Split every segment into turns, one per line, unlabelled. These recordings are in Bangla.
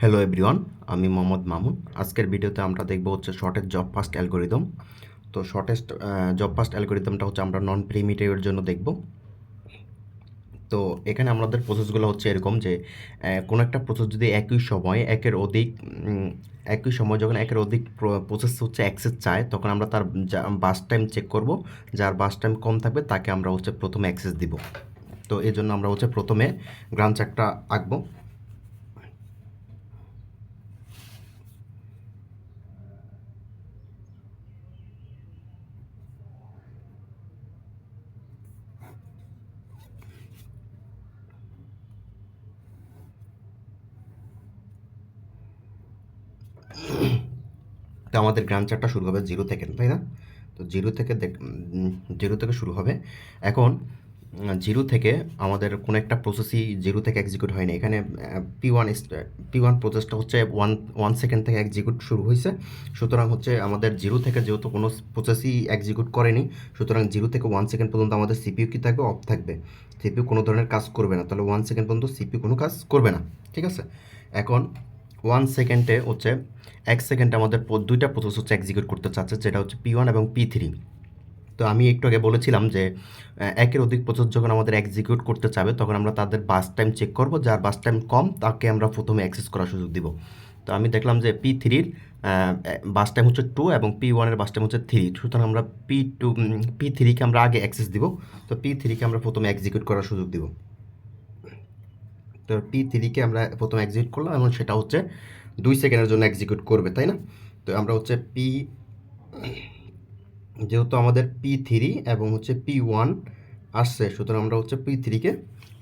হ্যালো এভরিওয়ান আমি মোহাম্মদ মামুন। আজকের ভিডিওতে আমরা দেখব হচ্ছে শর্টেজ জব ফাস্ট অ্যালগোরিদম তো শর্টেস্ট জব ফাস্ট অ্যালগোরিদমটা হচ্ছে আমরা নন প্রিমিটিভের জন্য দেখব। তো এখানে আমাদের প্রসেসগুলো হচ্ছে এরকম যে কোনো একটা প্রসেস যদি একই সময়ে একের অধিক একই সময় যখন একের অধিক প্রসেস হচ্ছে অ্যাক্সেস চায়, তখন আমরা তার বাস টাইম চেক করব। যার বাস টাইম কম থাকবে, তাকে আমরা হচ্ছে প্রথমে অ্যাক্সেস দিব। তো এই জন্য আমরা হচ্ছে প্রথমে গ্রান চার্টটা আঁকবো। তো আমাদের গ্রান চার্টটা শুরু হবে জিরো থেকে, তাই না? তো জিরো থেকে জিরো থেকে শুরু হবে। এখন জিরো থেকে আমাদের কোনো একটা প্রসেসই জিরো থেকে এক্সিকিউট হয়নি। এখানে পি ওয়ান পি ওয়ান প্রসেসটা হচ্ছে ওয়ান ওয়ান সেকেন্ড থেকে এক্সিকিউট শুরু হয়েছে। সুতরাং হচ্ছে আমাদের জিরো থেকে যেহেতু কোনো প্রসেসই এক্সিকিউট করেনি, সুতরাং জিরো থেকে ওয়ান সেকেন্ড পর্যন্ত আমাদের সিপিইউ কি থাকবে? অফ থাকবে। সিপিইউ কোনো ধরনের কাজ করবে না। তাহলে ওয়ান সেকেন্ড পর্যন্ত সিপিইউ কোনো কাজ করবে না। ঠিক আছে? এখন ওয়ান সেকেন্ডে হচ্ছে, এক সেকেন্ডে আমাদের দুইটা প্রসেস হচ্ছে এক্সিকিউট করতে চাচ্ছে, যেটা হচ্ছে পি ওয়ান এবং পি থ্রি তো আমি একটু আগে বলেছিলাম যে একের অধিক প্রসেস যখন আমাদের এক্সিকিউট করতে চাবে, তখন আমরা তাদের বাস টাইম চেক করব, যার বাস টাইম কম, তাকে আমরা প্রথমে অ্যাক্সেস করার সুযোগ দিব। তো আমি দেখলাম যে পি থ্রির বাস টাইম হচ্ছে টু এবং পি ওয়ানের বাস টাইম হচ্ছে থ্রি সুতরাং আমরা পি টু পি থ্রিকে আমরা আগে অ্যাক্সেস দিব। তো পি থ্রিকে আমরা প্রথমে এক্সিকিউট করার সুযোগ দিব। তো পি থ্রিকে আমরা প্রথমে এক্সিকিউট করলাম এবং সেটা হচ্ছে দুই সেকেন্ডের জন্য এক্সিকিউট করবে, তাই না? তো আমরা হচ্ছে পি যেহেতু আমাদের পি থ্রি এবং হচ্ছে পি ওয়ান আসছে, সুতরাং আমরা হচ্ছে পি থ্রিকে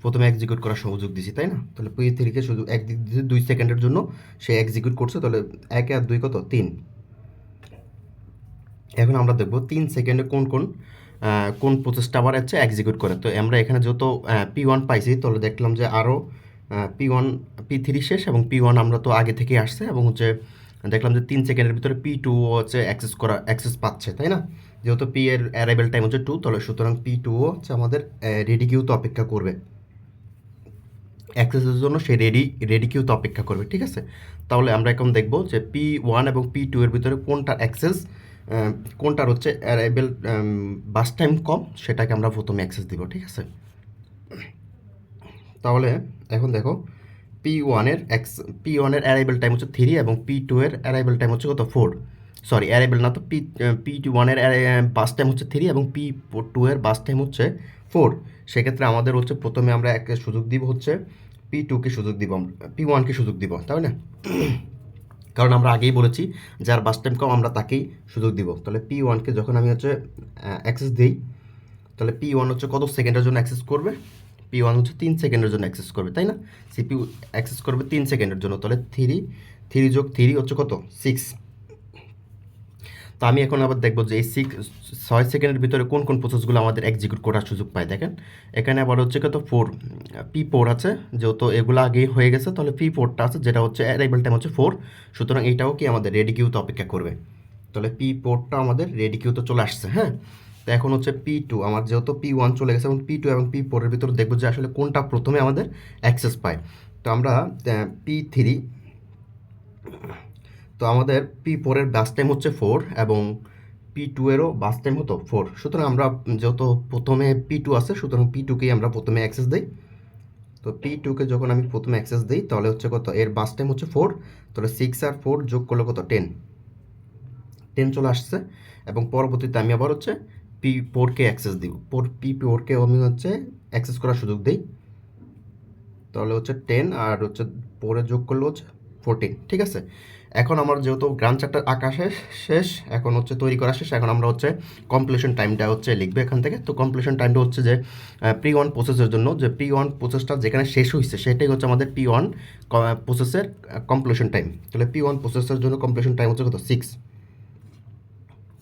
প্রথমে এক্সিকিউট করার সুযোগ দিছি, তাই না? তাহলে পি থ্রিকে শুধু একদিক দিয়ে দুই সেকেন্ডের জন্য সে এক্সিকিউট করছে, তাহলে এক আর দুই কত? তিন। এখন আমরা দেখব তিন সেকেন্ডে কোন কোন কোন প্রচেষ্টা আবার হচ্ছে এক্সিকিউট করে। তো আমরা এখানে যেহেতু পি ওয়ান পাইছি, তাহলে দেখলাম যে আরও পি ওয়ান পি থ্রি শেষ এবং পি ওয়ান আমরা তো আগে থেকেই আসছে এবং হচ্ছে দেখলাম যে তিন সেকেন্ডের ভিতরে পি টু হচ্ছে অ্যাক্সেস করা অ্যাক্সেস পাচ্ছে, তাই না? যেহেতু পি এর অ্যারাইভেল টাইম হচ্ছে টু তাহলে সুতরাং পি টু হচ্ছে আমাদের রেডি কিউতে অপেক্ষা করবে। অ্যাক্সেসের জন্য সে রেডি রেডি কিউতে অপেক্ষা করবে, ঠিক আছে? তাহলে আমরা এখন দেখব যে পি ওয়ান এবং পি টু এর ভিতরে কোনটার অ্যাক্সেস কোনটার হচ্ছে অ্যারাইভেল বাস টাইম কম, সেটাকে আমরা প্রথমে অ্যাক্সেস দিব, ঠিক আছে? তাহলে এখন দেখো পি ওয়ানের এক্স পি ওয়ানের অ্যারাইভেল টাইম হচ্ছে থ্রি এবং পি টু এর অ্যারাইভেল টাইম হচ্ছে কত? ফোর সরি অ্যারাইভেল না তো পি পি টু ওয়ানের বাস টাইম হচ্ছে থ্রি এবং পি টু এর বাস টাইম হচ্ছে ফোর সেক্ষেত্রে আমাদের হচ্ছে প্রথমে আমরা এক সুযোগ দিব হচ্ছে পি টুকে সুযোগ দিব পি ওয়ানকে সুযোগ দিব, তাই না? কারণ আমরা আগেই বলেছি, যার বাস টাইম কম আমরা তাকেই সুযোগ দিব। তাহলে পি ওয়ানকে যখন আমি হচ্ছে অ্যাক্সেস দিই, তাহলে পি ওয়ান হচ্ছে কত? সেকেন্ডের জন্য অ্যাক্সেস করবে? পি ওয়ান হচ্ছে তিন সেকেন্ডের জন্য অ্যাক্সেস করবে, তাই না? সিপিউ অ্যাক্সেস করবে তিন সেকেন্ডের জন্য, তাহলে থ্রি থ্রি যোগ থ্রি হচ্ছে কত? সিক্স তো আমি এখন আবার দেখব যে এই সিক্স ছয় সেকেন্ডের ভিতরে কোন কোন প্রসেসগুলো আমাদের এক্সিকিউট করার সুযোগ পায়, দেখেন। এখানে আবার হচ্ছে কত? ফোর পি ফোর আছে, যেহেতু এগুলো আগেই হয়ে গেছে, তাহলে পি ফোরটা আছে, যেটা হচ্ছে অ্যারাইভেল টাইম হচ্ছে ফোর সুতরাং এইটাও কি আমাদের রেডি কিউতে অপেক্ষা করবে। তাহলে পি ফোরটা আমাদের রেডি কিউতে চলে আসছে হ্যাঁ? তো এখন হচ্ছে পি টু আমার যেহেতু পি ওয়ান চলে গেছে এবং পি টু এবং পি ফোরের ভিতরে দেখব যে আসলে কোনটা প্রথমে আমাদের অ্যাক্সেস পায়। তো আমরা পি থ্রি তো আমাদের পি ফোরের বাস টাইম হচ্ছে ফোর এবং পি টু এরও বাস টাইম হতো ফোর সুতরাং আমরা যেহেতু প্রথমে পি টু আছে, সুতরাং পি টুকেই আমরা প্রথমে অ্যাক্সেস দিই। তো পি টুকে যখন আমি প্রথমে অ্যাক্সেস দিই, তাহলে হচ্ছে কত? এর বাস টাইম হচ্ছে ফোর তাহলে সিক্স আর ফোর যোগ করলে কত? টেন টেন চলে আসছে এবং পরবর্তীতে আমি আবার হচ্ছে পি ফোরকে অ্যাক্সেস দিব। ফোর পি ফোরকে আমি হচ্ছে অ্যাক্সেস করার সুযোগ দিই। তাহলে হচ্ছে টেন আর হচ্ছে পরে যোগ করলে হচ্ছে ফোরটিন ঠিক আছে? এখন আমার যেহেতু গ্রাম চারটা আঁকা শেষ শেষ এখন হচ্ছে তৈরি করা শেষ, এখন আমরা হচ্ছে কমপ্লিশন টাইমটা হচ্ছে লিখবে এখান থেকে। তো কমপ্লিশন টাইমটা হচ্ছে যে প্রি ওয়ান প্রসেসের জন্য যে প্রি ওয়ান প্রসেসটা যেখানে শেষ হয়েছে সেটাই হচ্ছে আমাদের পি ওয়ান প্রসেসের কমপ্লিশন টাইম তাহলে পি ওয়ান প্রসেসের জন্য কমপ্লিশন টাইম হচ্ছে কত? সিক্স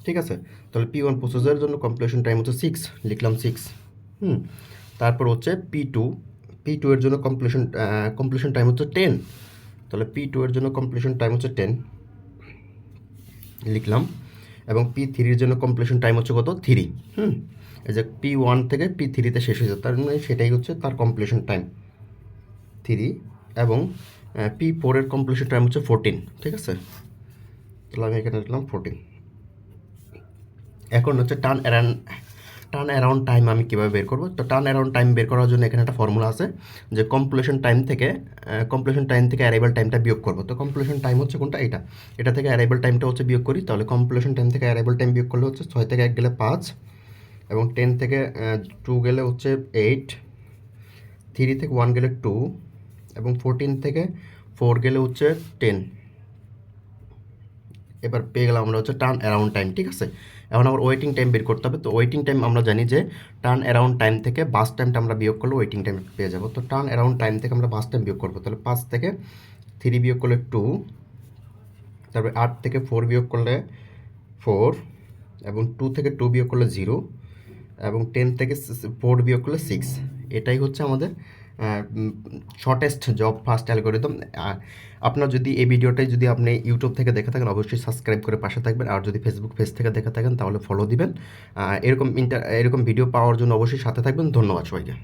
ঠিক আছে? তাহলে পি ওয়ান প্রসেসের জন্য কমপ্লিশন টাইম হচ্ছে সিক্স লিখলাম সিক্স হুম? তারপর হচ্ছে পি টু পি টু এর জন্য কমপ্লিশন কমপ্লিশন টাইম হচ্ছে টেন তাহলে পি টু এর জন্য কমপ্লিশন টাইম হচ্ছে টেন লিখলাম। এবং পি থ্রির জন্য কমপ্লিশন টাইম হচ্ছে কত? Three hmm? এই যে পি ওয়ান থেকে পি থ্রিতে শেষ হয়েছে, তার মানে সেটাই হচ্ছে তার কমপ্লিশন টাইম থ্রি এবং পি ফোরের কমপ্লিশন টাইম হচ্ছে ফোরটিন ঠিক আছে? তাহলে আমি এখানে লিখলাম ফোরটিন এখন হচ্ছে turn around turn around time আমি কীভাবে বের করব? তো টার্ন অ্যারাউন্ড টাইম বের করার জন্য এখানে একটা ফর্মুলা আছে যে কমপ্লিশন টাইম থেকে কমপ্লিশন টাইম থেকে অ্যারাইভাল টাইমটা বিয়োগ করব। তো কমপ্লিশন টাইম হচ্ছে কোনটা? এটা এটা থেকে অ্যারাইভাল টাইমটা হচ্ছে বিয়োগ করি। তাহলে কমপ্লিশন টাইম থেকে অ্যারাইভাল টাইম বিয়োগ করলে হচ্ছে ছয় থেকে এক গেলে পাঁচ এবং টেন থেকে টু গেলে হচ্ছে এইট থ্রি থেকে ওয়ান গেলে টু এবং ফোরটিন থেকে ফোর গেলে হচ্ছে টেন এবার পেয়ে গেলাম আমরা হচ্ছে টার্ন অ্যারাউন্ড টাইম ঠিক আছে? এখন আমার ওয়েটিং টাইম বের করতে হবে। তো ওয়েটিং টাইম আমরা জানি যে টার্ন অ্যারাউন্ড টাইম থেকে বাস টাইমটা আমরা বিয়োগ করলে ওয়েটিং টাইম পেয়ে যাব। তো টার্ন অ্যারাউন্ড টাইম থেকে আমরা বাস টাইম বিয়োগ করব। তাহলে পাঁচ থেকে থ্রি বিয়োগ করলে টু তারপরে আট থেকে ফোর বিয়োগ করলে ফোর এবং টু থেকে টু বিয়োগ করলে জিরো এবং টেন থেকে ফোর বিয়োগ করলে সিক্স এটাই হচ্ছে আমাদের শর্টেস্ট জব ফার্স্ট অ্যালগোরিদম আপনার যদি এই ভিডিওটাই যদি আপনি ইউটিউব থেকে দেখে থাকেন, অবশ্যই সাবস্ক্রাইব করে পাশে থাকবেন। আর যদি ফেসবুক পেজ থেকে দেখে থাকেন, তাহলে ফলো দিবেন। এরকম ইন্টার এরকম ভিডিও পাওয়ার জন্য অবশ্যই সাথে থাকবেন। ধন্যবাদ সবাইকে।